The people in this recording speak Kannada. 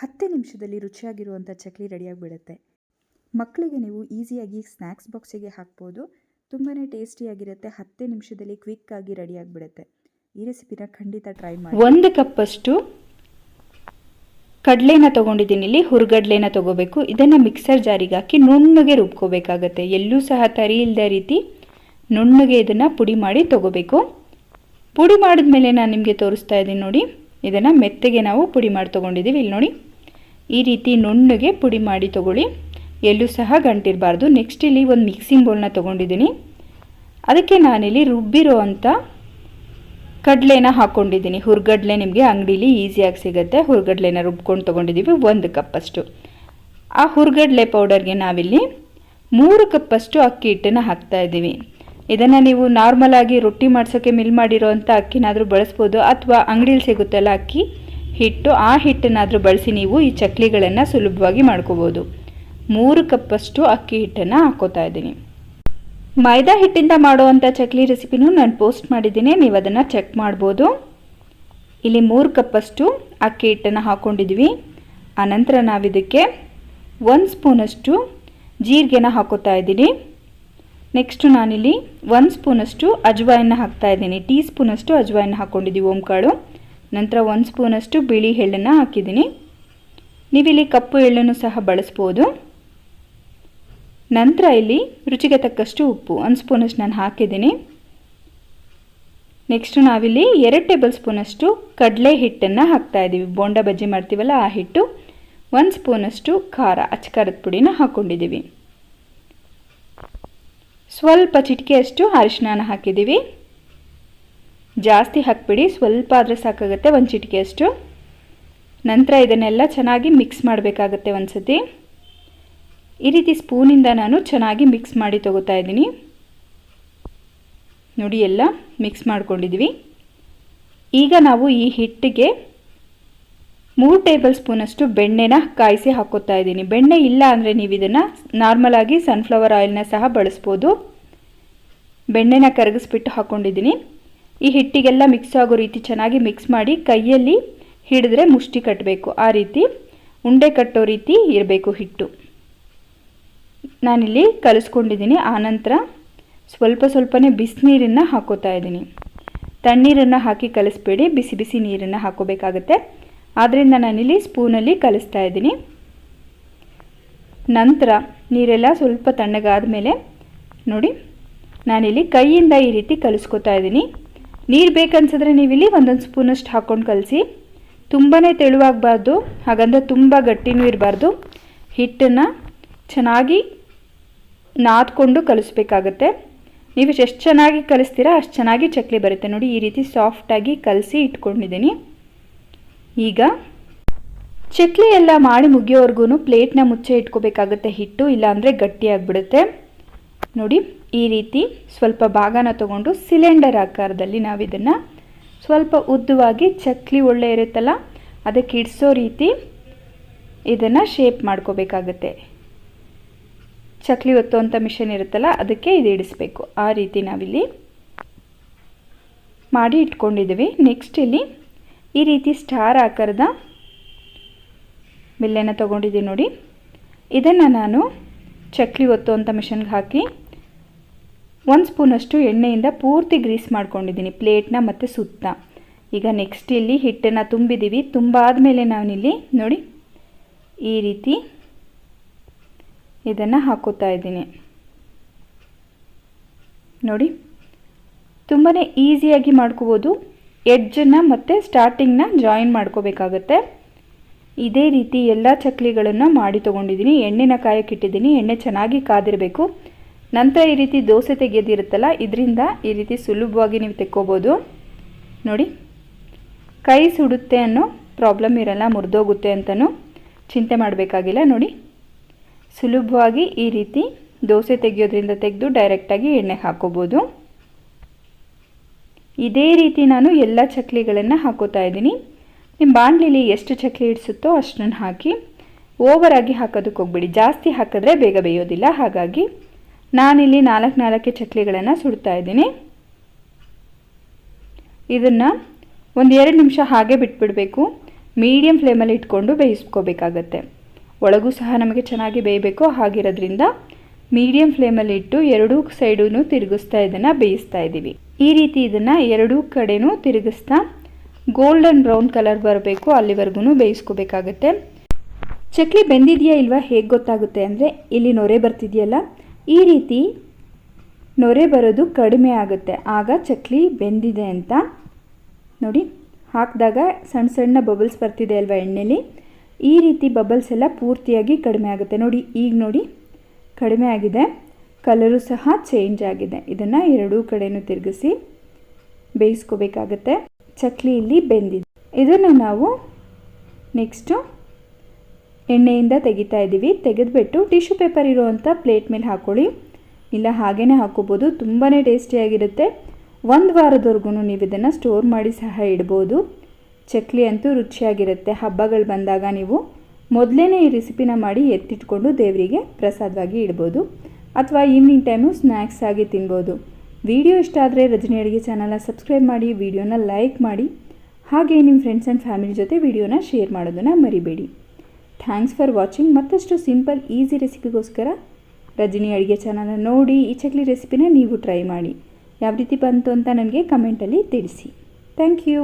ಹತ್ತೇ ನಿಮಿಷದಲ್ಲಿ ರುಚಿಯಾಗಿರುವಂಥ ಚಕ್ಲಿ ರೆಡಿಯಾಗಿಬಿಡುತ್ತೆ. ಮಕ್ಕಳಿಗೆ ನೀವು ಈಸಿಯಾಗಿ ಸ್ನ್ಯಾಕ್ಸ್ ಬಾಕ್ಸಿಗೆ ಹಾಕ್ಬೋದು. ತುಂಬಾ ಟೇಸ್ಟಿಯಾಗಿರುತ್ತೆ. ಹತ್ತೇ ನಿಮಿಷದಲ್ಲಿ ಕ್ವಿಕ್ಕಾಗಿ ರೆಡಿಯಾಗಿಬಿಡುತ್ತೆ. ಈ ರೆಸಿಪಿನ ಖಂಡಿತ ಟ್ರೈ ಮಾಡಿ. ಒಂದು ಕಪ್ಪಷ್ಟು ಕಡಲೆನ ತೊಗೊಂಡಿದ್ದೀನಿ ಇಲ್ಲಿ. ಹುರ್ಗಡ್ಲೆನ ತೊಗೋಬೇಕು. ಇದನ್ನು ಮಿಕ್ಸರ್ ಜಾರಿಗೆ ಹಾಕಿ ನುಣ್ಣಗೆ ರುಬ್ಕೋಬೇಕಾಗತ್ತೆ. ಎಲ್ಲೂ ಸಹ ತರಿ ಇಲ್ಲದ ರೀತಿ ನುಣ್ಣಗೆ ಇದನ್ನು ಪುಡಿ ಮಾಡಿ ತೊಗೋಬೇಕು. ಪುಡಿ ಮಾಡಿದ್ಮೇಲೆ ನಾನು ನಿಮಗೆ ತೋರಿಸ್ತಾ ಇದ್ದೀನಿ ನೋಡಿ. ಇದನ್ನು ಮೆತ್ತಗೆ ನಾವು ಪುಡಿ ಮಾಡಿ ತೊಗೊಂಡಿದ್ದೀವಿ. ಇಲ್ಲಿ ನೋಡಿ. ಈ ರೀತಿ ನುಣ್ಣಗೆ ಪುಡಿ ಮಾಡಿ ತೊಗೊಳ್ಳಿ. ಎಲ್ಲೂ ಸಹ ಗಂಟಿರಬಾರ್ದು. ನೆಕ್ಸ್ಟ್ ಇಲ್ಲಿ ಒಂದು ಮಿಕ್ಸಿಂಗ್ ಬೌಲ್ನ ತೊಗೊಂಡಿದ್ದೀನಿ. ಅದಕ್ಕೆ ನಾನಿಲ್ಲಿ ರುಬ್ಬಿರೋ ಅಂಥ ಕಡಲೆನ ಹಾಕ್ಕೊಂಡಿದ್ದೀನಿ ಹುರ್ಗಡ್ಲೆ ನಿಮಗೆ ಅಂಗಡೀಲಿ ಈಸಿಯಾಗಿ ಸಿಗುತ್ತೆ. ಹುರ್ಗಡ್ಲೆನ ರುಬ್ಕೊಂಡು ತೊಗೊಂಡಿದ್ದೀವಿ ಒಂದು ಕಪ್ಪಷ್ಟು. ಆ ಹುರ್ಗಡ್ಲೆ ಪೌಡರ್ಗೆ ನಾವಿಲ್ಲಿ ಮೂರು ಕಪ್ಪಷ್ಟು ಅಕ್ಕಿ ಹಿಟ್ಟನ್ನು ಹಾಕ್ತಾ ಇದ್ದೀವಿ. ಇದನ್ನು ನೀವು ನಾರ್ಮಲಾಗಿ ರೊಟ್ಟಿ ಮಾಡ್ಸೋಕ್ಕೆ ಮಿಲ್ ಮಾಡಿರೋ ಅಂಥ ಅಕ್ಕಿನಾದರೂ ಬಳಸ್ಬೋದು. ಅಥವಾ ಅಂಗಡೀಲಿ ಸಿಗುತ್ತಲ್ಲ ಅಕ್ಕಿ? ಹಿಟ್ಟು, ಆ ಹಿಟ್ಟನ್ನಾದರೂ ಬಳಸಿ ನೀವು ಈ ಚಕ್ಲಿಗಳನ್ನು ಸುಲಭವಾಗಿ ಮಾಡ್ಕೋಬೋದು. ಮೂರು ಕಪ್ಪಷ್ಟು ಅಕ್ಕಿ ಹಿಟ್ಟನ್ನು ಹಾಕೋತಾ ಇದ್ದೀನಿ. ಮೈದಾ ಹಿಟ್ಟಿಂದ ಮಾಡುವಂಥ ಚಕ್ಲಿ ರೆಸಿಪಿನೂ ನಾನು ಪೋಸ್ಟ್ ಮಾಡಿದ್ದೀನಿ, ನೀವು ಅದನ್ನು ಚೆಕ್ ಮಾಡ್ಬೋದು. ಇಲ್ಲಿ ಮೂರು ಕಪ್ಪಷ್ಟು ಅಕ್ಕಿ ಹಿಟ್ಟನ್ನು ಹಾಕ್ಕೊಂಡಿದ್ವಿ ಆನಂತರ ನಾವಿದಕ್ಕೆ ಒಂದು ಸ್ಪೂನಷ್ಟು ಜೀರಿಗೆನ ಹಾಕೋತಾ ಇದ್ದೀನಿ. ನೆಕ್ಸ್ಟು ನಾನಿಲ್ಲಿ ಒಂದು ಸ್ಪೂನಷ್ಟು ಅಜ್ವಾಯನ್ನು ಹಾಕ್ತಾ ಇದ್ದೀನಿ. ಟೀ ಸ್ಪೂನಷ್ಟು ಅಜ್ವಾಯನ್ನು ಹಾಕ್ಕೊಂಡಿದ್ದೀವಿ ಓಂಕಾಳು. ನಂತರ ಒಂದು ಸ್ಪೂನಷ್ಟು ಬಿಳಿ ಎಳ್ಳನ್ನು ಹಾಕಿದ್ದೀನಿ. ನೀವಿಲ್ಲಿ ಕಪ್ಪು ಎಳ್ಳನ್ನು ಸಹ ಬಳಸ್ಬೋದು. ನಂತರ ಇಲ್ಲಿ ರುಚಿಗೆ ತಕ್ಕಷ್ಟು ಉಪ್ಪು, ಒಂದು ಸ್ಪೂನಷ್ಟು ನಾನು ಹಾಕಿದ್ದೀನಿ. ನೆಕ್ಸ್ಟು ನಾವಿಲ್ಲಿ ಎರಡು ಟೇಬಲ್ ಸ್ಪೂನಷ್ಟು ಕಡಲೆ ಹಿಟ್ಟನ್ನು ಹಾಕ್ತಾ ಇದ್ದೀವಿ. ಬೋಂಡ ಬಜ್ಜಿ ಮಾಡ್ತೀವಲ್ಲ ಆ ಹಿಟ್ಟು. ಒಂದು ಸ್ಪೂನಷ್ಟು ಖಾರ, ಅಚ್ಚಕಾರದ ಪುಡಿನ ಹಾಕ್ಕೊಂಡಿದ್ದೀವಿ ಸ್ವಲ್ಪ ಚಿಟಿಕೆಯಷ್ಟು ಅರಿಶಿನ ಹಾಕಿದ್ದೀವಿ. ಜಾಸ್ತಿ ಹಾಕ್ಬಿಡಿ, ಸ್ವಲ್ಪ ಆದರೆ ಸಾಕಾಗುತ್ತೆ ಒಂದು ಚಿಟಿಕೆಯಷ್ಟು. ನಂತರ ಇದನ್ನೆಲ್ಲ ಚೆನ್ನಾಗಿ ಮಿಕ್ಸ್ ಮಾಡಬೇಕಾಗತ್ತೆ ಒಂದು ಸತಿ ಈ ರೀತಿ ಸ್ಪೂನಿಂದ ನಾನು ಚೆನ್ನಾಗಿ ಮಿಕ್ಸ್ ಮಾಡಿ ತಗೋತಾ ಇದ್ದೀನಿ. ನೋಡಿ, ಎಲ್ಲ ಮಿಕ್ಸ್ ಮಾಡ್ಕೊಂಡಿದ್ವಿ. ಈಗ ನಾವು ಈ ಹಿಟ್ಟಿಗೆ ಮೂರು ಟೇಬಲ್ ಸ್ಪೂನಷ್ಟು ಬೆಣ್ಣೆನ ಕಾಯಿಸಿ ಹಾಕೋತಾ ಇದ್ದೀನಿ. ಬೆಣ್ಣೆ ಇಲ್ಲ ಅಂದರೆ ನೀವು ಇದನ್ನು ನಾರ್ಮಲಾಗಿ ಸನ್ಫ್ಲವರ್ ಆಯಿಲ್ನ ಸಹ ಬಳಸ್ಬೋದು. ಬೆಣ್ಣೆನ ಕರಗಿಸ್ಬಿಟ್ಟು ಹಾಕ್ಕೊಂಡಿದ್ದೀನಿ ಈ ಹಿಟ್ಟಿಗೆಲ್ಲ ಮಿಕ್ಸ್ ಆಗೋ ರೀತಿ ಚೆನ್ನಾಗಿ ಮಿಕ್ಸ್ ಮಾಡಿ ಕೈಯಲ್ಲಿ ಹಿಡಿದ್ರೆ ಮುಷ್ಟಿ ಕಟ್ಟಬೇಕು ಆ ರೀತಿ ಉಂಡೆ ಕಟ್ಟೋ ರೀತಿ ಇರಬೇಕು ಹಿಟ್ಟು. ನಾನಿಲ್ಲಿ ಕಲಿಸ್ಕೊಂಡಿದ್ದೀನಿ. ಆನಂತರ ಸ್ವಲ್ಪ ಸ್ವಲ್ಪನೇ ಬಿಸಿನೀರನ್ನು ಹಾಕೋತಾ ಇದ್ದೀನಿ. ತಣ್ಣೀರನ್ನು ಹಾಕಿ ಕಲಿಸ್ಬೇಡಿ. ಬಿಸಿ ಬಿಸಿ ನೀರನ್ನು ಹಾಕೋಬೇಕಾಗತ್ತೆ. ಆದ್ದರಿಂದ ನಾನಿಲ್ಲಿ ಸ್ಪೂನಲ್ಲಿ ಕಲಿಸ್ತಾ ಇದ್ದೀನಿ. ನಂತರ ನೀರೆಲ್ಲ ಸ್ವಲ್ಪ ತಣ್ಣಗಾದ ಮೇಲೆ ನೋಡಿ, ನಾನಿಲ್ಲಿ ಕೈಯಿಂದ ಈ ರೀತಿ ಕಲಿಸ್ಕೊತಾ ಇದ್ದೀನಿ. ನೀರು ಬೇಕನ್ಸಿದ್ರೆ ನೀವಿಲ್ಲಿ ಒಂದೊಂದು ಸ್ಪೂನಷ್ಟು ಹಾಕ್ಕೊಂಡು ಕಲಸಿ ತುಂಬಾ ತೆಳುವಾಗಬಾರ್ದು, ಹಾಗಂದ್ರೆ ತುಂಬ ಗಟ್ಟಿನೂ ಇರಬಾರ್ದು. ಹಿಟ್ಟನ್ನು ಚೆನ್ನಾಗಿ ನಾದ್ಕೊಂಡು ಕಲಿಸ್ಬೇಕಾಗತ್ತೆ. ನೀವು ಎಷ್ಟು ಚೆನ್ನಾಗಿ ಕಲಿಸ್ತೀರಾ ಅಷ್ಟು ಚೆನ್ನಾಗಿ ಚಕ್ಲಿ ಬರುತ್ತೆ. ನೋಡಿ, ಈ ರೀತಿ ಸಾಫ್ಟಾಗಿ ಕಲಸಿ ಇಟ್ಕೊಂಡಿದ್ದೀನಿ. ಈಗ ಚಕ್ಲಿ ಎಲ್ಲ ಮಾಡಿ ಮುಗಿಯೋವರೆಗೂ ಪ್ಲೇಟ್ನ ಮುಚ್ಚೆ ಇಟ್ಕೋಬೇಕಾಗುತ್ತೆ. ಹಿಟ್ಟು ಇಲ್ಲಾಂದರೆ ಗಟ್ಟಿಯಾಗಿಬಿಡುತ್ತೆ ನೋಡಿ, ಈ ರೀತಿ ಸ್ವಲ್ಪ ಭಾಗನ ತಗೊಂಡು ಸಿಲಿಂಡರ್ ಆಕಾರದಲ್ಲಿ ನಾವು ಇದನ್ನು ಸ್ವಲ್ಪ ಉದ್ದವಾಗಿ ಚಕ್ಲಿ ಒಳ್ಳೆ ಇರುತ್ತಲ್ಲ, ಅದಕ್ಕೆ ಇಡಿಸೋ ರೀತಿ ಇದನ್ನು ಶೇಪ್ ಮಾಡ್ಕೋಬೇಕಾಗತ್ತೆ. ಚಕ್ಲಿ ಒತ್ತುವಂಥ ಮಿಷನ್ ಇರುತ್ತಲ್ಲ, ಅದಕ್ಕೆ ಇದು ಇಡಿಸ್ಬೇಕು. ಆ ರೀತಿ ನಾವಿಲ್ಲಿ ಮಾಡಿ ಇಟ್ಕೊಂಡಿದ್ದೀವಿ. ನೆಕ್ಸ್ಟ್ ಇಲ್ಲಿ ಈ ರೀತಿ ಸ್ಟಾರ್ ಆಕಾರದ ಬಿಲ್ಲೆನ ತೊಗೊಂಡಿದ್ದೀನಿ ನೋಡಿ. ಇದನ್ನು ನಾನು ಚಕ್ಲಿ ಅಂತ ಮಿಷನ್ಗೆ ಹಾಕಿ ಒಂದು ಸ್ಪೂನಷ್ಟು ಎಣ್ಣೆಯಿಂದ ಪೂರ್ತಿ ಗ್ರೀಸ್ ಮಾಡ್ಕೊಂಡಿದ್ದೀನಿ, ಪ್ಲೇಟ್ನ ಮತ್ತು ಸುತ್ತ. ಈಗ ನೆಕ್ಸ್ಟ್ ಇಲ್ಲಿ ಹಿಟ್ಟನ್ನು ತುಂಬಿದ್ದೀವಿ ತುಂಬ ಆದಮೇಲೆ ನಾನಿಲ್ಲಿ ನೋಡಿ ಈ ರೀತಿ ಇದನ್ನು ಹಾಕೋತಾ ಇದ್ದೀನಿ. ನೋಡಿ ತುಂಬಾ ಈಸಿಯಾಗಿ ಮಾಡ್ಕೋಬೋದು. ಎಡ್ಜನ್ನು ಮತ್ತು ಸ್ಟಾರ್ಟಿಂಗ್ನ ಜಾಯಿನ್ ಮಾಡ್ಕೋಬೇಕಾಗತ್ತೆ. ಇದೇ ರೀತಿ ಎಲ್ಲ ಚಕ್ಲಿಗಳನ್ನು ಮಾಡಿ ತೊಗೊಂಡಿದ್ದೀನಿ. ಎಣ್ಣೆನ ಕಾಯಕ್ಕೆ ಇಟ್ಟಿದ್ದೀನಿ ಎಣ್ಣೆ ಚೆನ್ನಾಗಿ ಕಾದಿರಬೇಕು. ನಂತರ ಈ ರೀತಿ ದೋಸೆ ತೆಗೆಯೋದಿರುತ್ತಲ್ಲ ಇದರಿಂದ ಈ ರೀತಿ ಸುಲಭವಾಗಿ ನೀವು ತೆಕ್ಕೋಬೋದು. ನೋಡಿ, ಕೈ ಸುಡುತ್ತೆ ಅನ್ನೋ ಪ್ರಾಬ್ಲಮ್ ಇರಲ್ಲ, ಮುರಿದೋಗುತ್ತೆ ಅಂತಲೂ ಚಿಂತೆ ಮಾಡಬೇಕಾಗಿಲ್ಲ. ನೋಡಿ, ಸುಲಭವಾಗಿ ಈ ರೀತಿ ದೋಸೆ ತೆಗೆಯೋದ್ರಿಂದ ತೆಗೆದು ಡೈರೆಕ್ಟಾಗಿ ಎಣ್ಣೆ ಹಾಕೋಬೋದು. ಇದೇ ರೀತಿ ನಾನು ಎಲ್ಲ ಚಕ್ಲಿಗಳನ್ನು ಹಾಕೋತಾ ಇದ್ದೀನಿ. ನಿಮ್ಮ ಬಾಣಲಿಲಿ ಎಷ್ಟು ಚಕ್ಲಿ ಇಡಿಸುತ್ತೋ ಅಷ್ಟನ್ನು ಹಾಕಿ ಓವರಾಗಿ ಹಾಕೋದಕ್ಕೆ ಹೋಗ್ಬಿಡಿ. ಜಾಸ್ತಿ ಹಾಕಿದ್ರೆ ಬೇಗ ಬೇಯೋದಿಲ್ಲ. ಹಾಗಾಗಿ ನಾನಿಲ್ಲಿ ನಾಲ್ಕು ನಾಲ್ಕು ಚಕ್ಲಿಗಳನ್ನು ಸುಡ್ತಾ ಇದ್ದೀನಿ. ಇದನ್ನು ಒಂದು ಎರಡು ನಿಮಿಷ ಹಾಗೆ ಬಿಟ್ಬಿಡಬೇಕು. ಮೀಡಿಯಮ್ ಫ್ಲೇಮಲ್ಲಿ ಇಟ್ಕೊಂಡು ಬೇಯಿಸ್ಕೋಬೇಕಾಗತ್ತೆ. ಒಳಗೂ ಸಹ ನಮಗೆ ಚೆನ್ನಾಗಿ ಬೇಯಬೇಕು. ಹಾಗಿರೋದ್ರಿಂದ ಮೀಡಿಯಂ ಫ್ಲೇಮಲ್ಲಿ ಇಟ್ಟು ಎರಡೂ ಸೈಡೂ ತಿರುಗಿಸ್ತಾ ಇದನ್ನು ಬೇಯಿಸ್ತಾ ಇದ್ದೀವಿ ಈ ರೀತಿ ಇದನ್ನು ಎರಡೂ ಕಡೆನೂ ತಿರುಗಿಸ್ತಾ ಗೋಲ್ಡನ್ ಬ್ರೌನ್ ಕಲರ್ ಬರಬೇಕು ಅಲ್ಲಿವರೆಗೂ ಬೇಯಿಸ್ಕೋಬೇಕಾಗತ್ತೆ. ಚಕ್ಲಿ ಬೆಂದಿದೆಯಾ ಇಲ್ವಾ, ಹೇಗೆ ಗೊತ್ತಾಗುತ್ತೆ ಅಂದರೆ, ಇಲ್ಲಿ ನೊರೆ ಬರ್ತಿದೆಯಲ್ಲ, ಈ ರೀತಿ ನೊರೆ ಬರೋದು ಕಡಿಮೆ ಆಗುತ್ತೆ. ಆಗ ಚಕ್ಲಿ ಬೆಂದಿದೆ ಅಂತ ನೋಡಿ, ಹಾಕಿದಾಗ ಸಣ್ಣ ಸಣ್ಣ ಬಬಲ್ಸ್ ಬರ್ತಿದೆ ಅಲ್ವಾ ಎಣ್ಣೆಲಿ, ಈ ರೀತಿ ಬಬಲ್ಸ್ ಎಲ್ಲ ಪೂರ್ತಿಯಾಗಿ ಕಡಿಮೆ ಆಗುತ್ತೆ. ನೋಡಿ, ಈಗ ನೋಡಿ, ಕಡಿಮೆ ಆಗಿದೆ. ಕಲರು ಸಹ ಚೇಂಜ್ ಆಗಿದೆ. ಇದನ್ನು ಎರಡೂ ಕಡೆನೂ ತಿರುಗಿಸಿ ಬೇಯಿಸ್ಕೋಬೇಕಾಗತ್ತೆ. ಚಕ್ಲಿ ಇಲ್ಲಿ ಬೆಂದಿದೆ. ಇದನ್ನು ನಾವು ನೆಕ್ಸ್ಟು ಎಣ್ಣೆಯಿಂದ ತೆಗಿತಾ ಇದ್ದೀವಿ. ತೆಗೆದುಬಿಟ್ಟು ಟಿಶ್ಯೂ ಪೇಪರ್ ಇರುವಂಥ ಪ್ಲೇಟ್ ಮೇಲೆ ಹಾಕ್ಕೊಳ್ಳಿ ಇಲ್ಲ ಹಾಗೇ ಹಾಕೋಬೋದು ತುಂಬಾ ಟೇಸ್ಟಿಯಾಗಿರುತ್ತೆ ಒಂದು ವಾರದವರೆಗೂ ನೀವು ಇದನ್ನು ಸ್ಟೋರ್ ಮಾಡಿ ಸಹ ಇಡ್ಬೋದು. ಚಕ್ಲಿ ಅಂತೂ ರುಚಿಯಾಗಿರುತ್ತೆ. ಹಬ್ಬಗಳು ಬಂದಾಗ ನೀವು ಮೊದಲೇ ಈ ರೆಸಿಪಿನ ಮಾಡಿ ಎತ್ತಿಟ್ಕೊಂಡು ದೇವರಿಗೆ ಪ್ರಸಾದವಾಗಿ ಇಡ್ಬೋದು. ಅಥವಾ ಈವ್ನಿಂಗ್ ಟೈಮು ಸ್ನ್ಯಾಕ್ಸ್ ಆಗಿ ತಿನ್ಬೋದು. ವಿಡಿಯೋ ಇಷ್ಟ ಆದರೆ ರಜನಿ ಅಡುಗೆ ಚಾನಲ್ನ ಸಬ್ಸ್ಕ್ರೈಬ್ ಮಾಡಿ, ವಿಡಿಯೋನ ಲೈಕ್ ಮಾಡಿ. ಹಾಗೆ ನಿಮ್ಮ ಫ್ರೆಂಡ್ಸ್ ಆ್ಯಂಡ್ ಫ್ಯಾಮಿಲಿ ಜೊತೆ ವಿಡಿಯೋನ ಶೇರ್ ಮಾಡೋದನ್ನು ಮರಿಬೇಡಿ. ಥ್ಯಾಂಕ್ಸ್ ಫಾರ್ ವಾಚಿಂಗ್ ಮತ್ತಷ್ಟು ಸಿಂಪಲ್ ಈಸಿ ರೆಸಿಪಿಗೋಸ್ಕರ ರಜನಿ ಅಡುಗೆ ಚಾನಲ್ನ ನೋಡಿ, ಈ ಚಕ್ಲಿ ರೆಸಿಪಿನ ನೀವು ಟ್ರೈ ಮಾಡಿ. ಯಾವ ರೀತಿ ಬಂತು ಅಂತ ನನಗೆ ಕಮೆಂಟಲ್ಲಿ ತಿಳಿಸಿ. Thank you